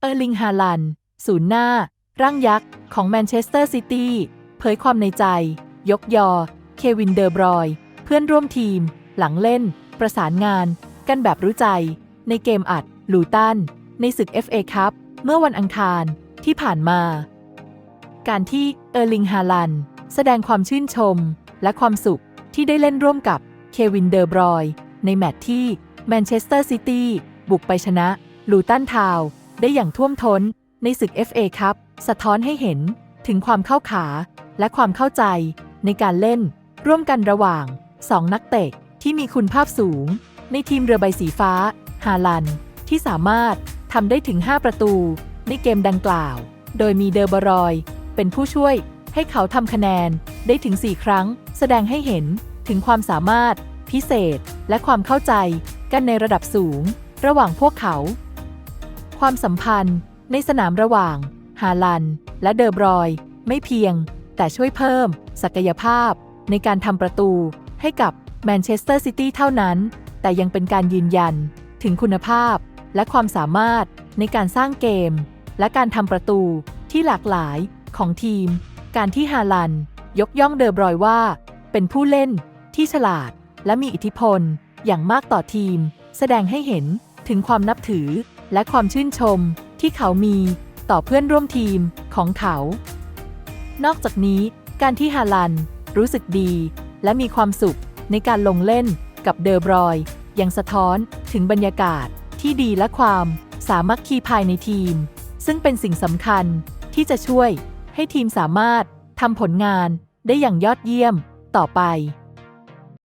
เออร์ลิงฮาลันด์ศูนย์หน้า ร่างยักษ์ ของแมนเชสเตอร์ซิตี้เผยความในใจ ยกยอ เควินเดอร์บรอยน์เพื่อนร่วมทีม หลังเล่น ประสานงาน กันแบบรู้ใจ ในเกมอัด ลูตัน ในศึก FA คัพเมื่อวันอังคารที่ผ่านมา การที่เออร์ลิงฮาลันด์แสดงความชื่นชม และความสุขที่ได้เล่นร่วมกับเควินเดอร์บรอยน์ในแมตช์ที่แมนเชสเตอร์ซิตี้บุกไปชนะ ลูตันทาวน์ ได้อย่างท่วมท้น ในศึก FA คัพสะท้อนให้เห็นถึงความเข้าขา และความเข้าใจ ในการเล่น ร่วมกันระหว่าง 2 นักเตะที่มีคุณภาพสูง ในทีมเรือใบสีฟ้า ฮาลัน ที่สามารถทำได้ถึง 5 ประตู ในเกมดังกล่าว โดยมีเดอร์บรอย เป็นผู้ช่วยให้เขาทำคะแนนได้ถึง 4 ครั้ง แสดงให้เห็นถึงความสามารถ พิเศษ และความเข้าใจ กันในระดับสูง ระหว่างพวกเขา ความสัมพันธ์ในสนามระหว่าง ฮาลัน และเดอร์บรอย ไม่เพียง แต่ช่วยเพิ่ม ศักยภาพ ในการทำประตู ให้กับแมนเชสเตอร์ซิตี้เท่านั้น แต่ยังเป็นการยืนยัน ถึงคุณภาพ และความสามารถในการสร้างเกม และการทำประตูที่หลากหลายของทีม การที่ฮาลัน ยกย่องเดอร์บรอยว่า เป็นผู้เล่นที่ฉลาด และมีอิทธิพล อย่างมากต่อทีม แสดงให้เห็นถึงความนับถือ และความชื่นชมที่เขามีต่อเพื่อนร่วมทีมของเขา นอกจากนี้ การที่ฮาลันรู้สึกดี และมีความสุขในการลงเล่นกับเดอบรอย ยังสะท้อนถึงบรรยากาศที่ดีและความสามัคคีภายในทีม ซึ่งเป็นสิ่งสำคัญที่จะช่วยให้ทีมสามารถทำผลงานได้อย่างยอดเยี่ยมต่อไป